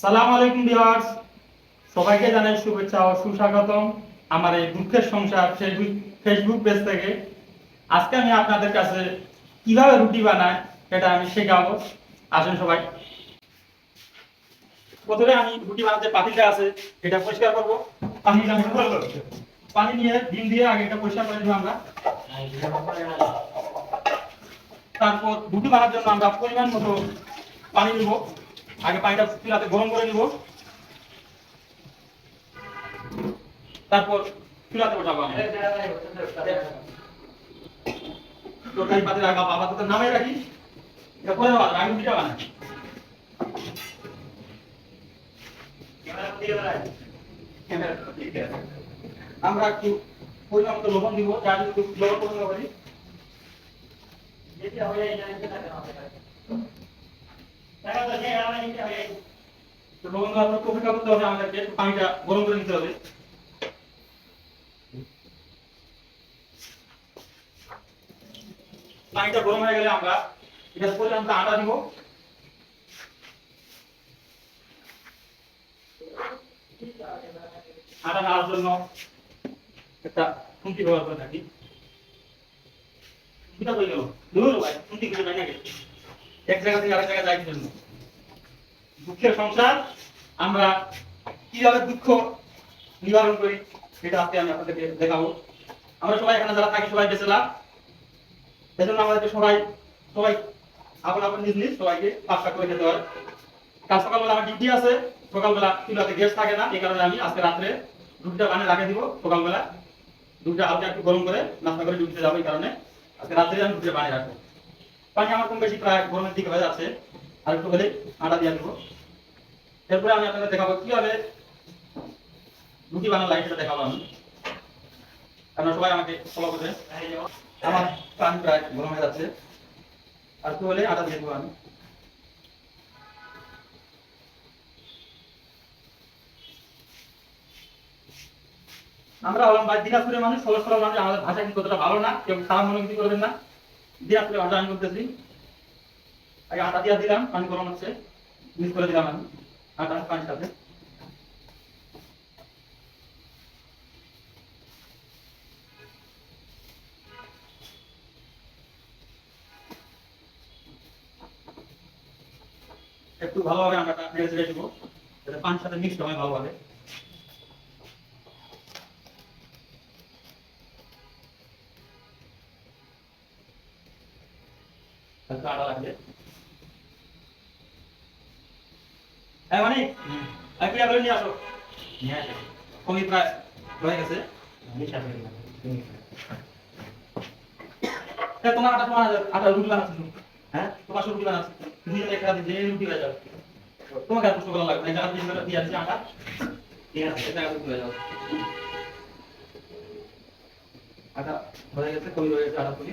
সালাম আলাইকুম ভিউয়ার্স। সবাইকে জানাই শুভেচ্ছা ও সুস্বাগতম আমার এই দুঃখের সংসার ফেসবুক ফেসবুক পেজ থেকে। আজকে আমি আপনাদের কাছে কীভাবে রুটি বানায় সেটা আমি শেখাবো। আসেন সবাই। প্রথমে আমি রুটি বানাতে পাতিটা আছে, এটা পরিষ্কার করব। পানি পানি নিয়ে ডিম দিয়ে আগে এটা পরিষ্কার করে দিব আমরা। তারপর রুটি বানার জন্য আমরা পরিমাণ মতো পানি নিব। আগে পানিটা চুলাতে গরম করে নিব। তারপর চুলাতে আমরা। তরকারি পাতে রাখা বাবা তো নামে রাখি। এটা দেওয়া আগে রুটিটা বানাই। আমরা একটু পরিমাণ মতো লবণ দিব, যা একটু লবণ পছন্দ করি তো আমাদেরকে পানিটা গরম করে নিতে হয়ে গেলে আমরা এটার পরে আমরা আটা দিব। আটা নেওয়ার জন্য একটা খুন্তি ব্যবহার করে থাকি। খুন্তি খুঁজে পাই নাকি? এক জায়গা থেকে আরেক জায়গায় যাই জন্য দুঃখের সংসার, আমরা কীভাবে দুঃখ নিবারণ করি, সেটা আজকে আমি আপনাদেরকে দেখাবো। আমরা সবাই এখানে যারা থাকি, সবাই বেঁচে লাভ। সেজন্য আমাদেরকে সবাই সবাই আপন আপন নিজ নিজ সবাইকে পাঁচটা করে খেতে হয়। কাল সকালবেলা আমার ডিউটি আছে, সকালবেলা চুলাতে গ্যাস থাকে না, এই কারণে আমি আজকে রাত্রে রুটিটা বানিয়ে রাখে দিব সকালবেলা। রুটিটা হালকা একটু গরম করে নাস্তা করে ডিউটিতে যাব এই কারণে। আজকে রাত্রে আমি রুটিটা বানিয়ে রাখব। পানি আমার কম বেশি প্রায় গরমের দিকে হয়ে যাচ্ছে। আর একটু হলে আটা দিয়ে দেবো। এরপরে আমি আপনাদের দেখাবো কীভাবে রুটি বানানো লাগে সেটা দেখাবো আমি। আপনারা সবাই আমাকে ফলো করবেন। আমার পানি প্রায় গরম হয়ে যাচ্ছে। আর একটু হলে আটা দিয়ে দেবো আমি। আমরা হলাম ভাই দিনাজপুরের মানুষ সরল মানুষ। আমাদের ভাষা কিন্তু অতটা ভালো না। কেউ খারাপ মনে কিছু করবেন না। দিনাজপুরের ভাষা আমি করতেছি আগে আটা দিয়া দিলাম, পানি গরম হচ্ছে। মিক্স করে দিলাম আমি। আটা, পানির সাথে। একটু ভালোভাবে আটাটা নেড়ে চেড়ে দেবো যাতে পানির সাথে মিক্সড হয় ভালোভাবে। হালকা আটা লাগবে। হ্যাঁ মানে একটু আগে নিয়ে আসো। কমি প্রায় হয়ে গেছে। হ্যাঁ তোমার আটা তোমার আটা রুটি বানাচ্ছো হ্যাঁ? তোমার রুটি বানাচ্ছো? তুমি একটা যে রুটি হয়ে যাও। তোমাকে আর কষ্ট করা লাগবে না। এটা দিয়ে দিয়ে আসছি আটা? দিয়ে আসছি এটা হয়ে আটা হয়ে গেছে কমি হয়ে গেছে আটা কমি।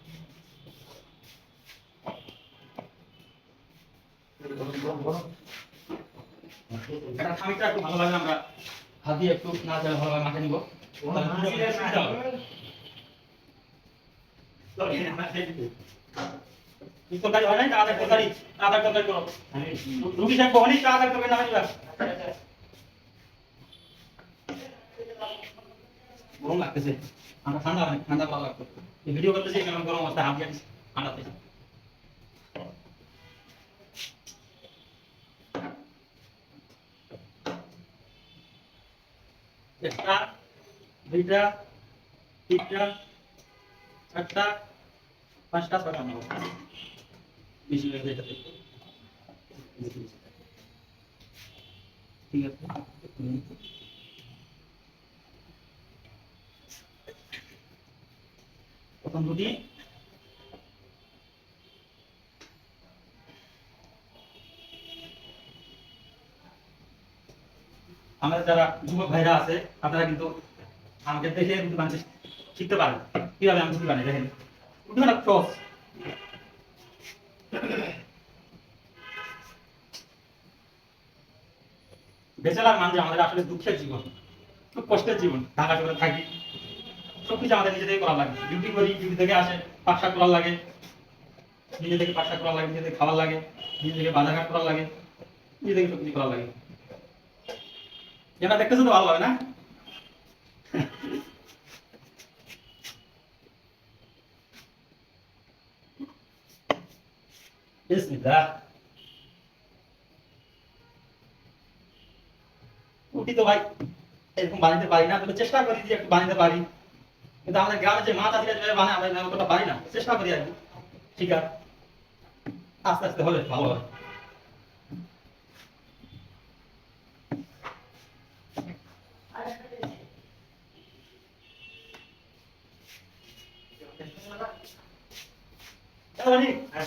এটা খামিটা একটু আমরা। হাত দিয়ে একটু না জানে ভালোভাবে মাখে নিব। তাহলে দুধটা বেশি সুবিধা হবে। এই তরকারি হয় নাই? তাড়াতাড়ি তরকারি তাড়াতাড়ি তরকারি করো। রুটি সাহেব কখনই তাড়াতাড়ি তরকারি নামাই দিবা গরম লাগতেছে। আমরা ঠান্ডা ঠান্ডা ভালো লাগতো ভিডিও করতেছি কেমন গরম অবস্থা হাত দিয়ে ঠান্ডাতে একটা দুইটা তিনটা চারটা পাঁচটা ছটা যায় ঠিক আছে। প্রথম দুটি। আমাদের যারা যুবক ভাইরা আছে আপনারা কিন্তু আমাকে দেখে রুটি বানাতে শিখতে পারেন কীভাবে আমি রুটি বানাই, দেখেন। রুটি বানা আমাদের আসলে দুঃখের জীবন, খুব কষ্টের জীবন, ঢাকা শহরে থাকি। সবকিছু আমাদের নিজে থেকে করা লাগে। ডিউটি করি ডিউটি থেকে আসে পাকশাক করা লাগে। নিজে থেকে পাকশাক করা লাগে নিজে থেকে খাবার লাগে নিজে থেকে বাজারঘাট করা লাগে নিজে থেকে সবকিছু করা লাগে। এটা দেখতেছো তো ভালো হবে না। রুটি তো ভাই, এরকম পারি না, তবে চেষ্টা করি যে একটু বানাতে পারি। কিন্তু আমাদের গ্রামে যে মাছ আছে বানায়, আমরা অতটা পারি না। চেষ্টা করি আর কি। ঠিক আছে। আস্তে আস্তে হবে ভালো হবে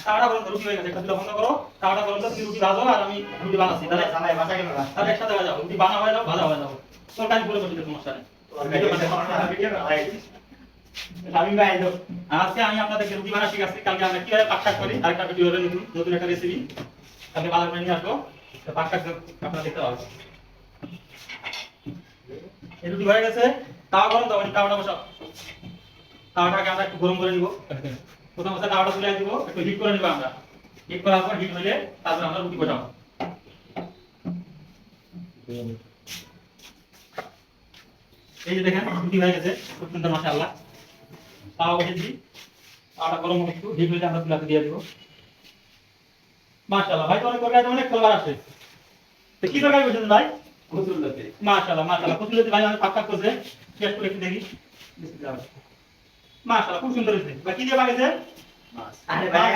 তাওয়াটা বন্ধ রুটি হয়ে গেছে একটা চুলা বন্ধ করো। তাওয়াটা বন্ধ তুমি রুটি ভাজো আর আমি রুটি বানাচ্ছি। তাহলে জামাই বাসা গেল না? তাহলে একসাথে হয়ে রুটি বানা হয়ে যাও ভাজা হয়ে যাও। তোর কাজ বলে বসে সমস্যা নেই আমি ভাই আইলো আর আজকে আমি আপনাদেরকে রুটি বানা শিখাচ্ছি। কালকে আমরা কীভাবে পাক শাক করি আরেকটা ভিডিও হবে নতুন নতুন একটা রেসিপি কালকে বাজার করে নিয়ে আসব। আপনারা দেখতে পাবেন। রুটি হয়ে গেছে। তাওয়া গরম দাও তাওয়াটা বসাও। তাওয়াটাকে আমরা একটু গরম করে নিব। প্রথম অবস্থায় তাওয়াটা তুলে দিব একটু হিট করে নিব আমরা। হিট করার পর হিট হইলে তারপর আমরা রুটি বসাবো। এই যে দেখেন রুটি হয়ে গেছে খুব সুন্দর মাশাআল্লাহ। তাওয়া বসেছি তাওয়াটা গরম হবে একটু হিট হইলে আমরা তুলাতে দিয়ে দিব। মাশাআল্লাহ ভাই অনেক তরকারি অনেক ফলবার আছে। তো কি তরকারি বসেছেন ভাই? মাশাআল্লাহ মাশাআল্লাহ কচুলতি ভাই আমি পাক করছে। টেস্ট করে একটু দেখি। মাশাআল্লাহ খুব সুন্দর হয়েছে। ভাই কি দিয়ে আরে ভাই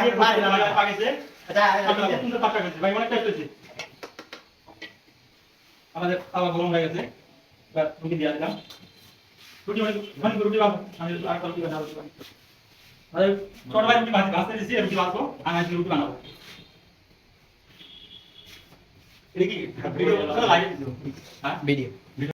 পাকেছে। আচ্ছা খুব সুন্দর পাকা করেছে। ভাই অনেক টেস্ট হয়েছে। আমাদের খাওয়া গরম হয়ে গেছে। এবার রুটি দিয়ে দিলাম। রুটি মানে মানে রুটি বানাবো? আমি আর রুটি বানাবো? ভাই ছোট ভাই রুটি ভাজতে ভাজতে দিয়েছি রুটি বানাবো আমি আজকে রুটি বানাবো। এটা কি? দিছো হ্যাঁ? ভিডিও।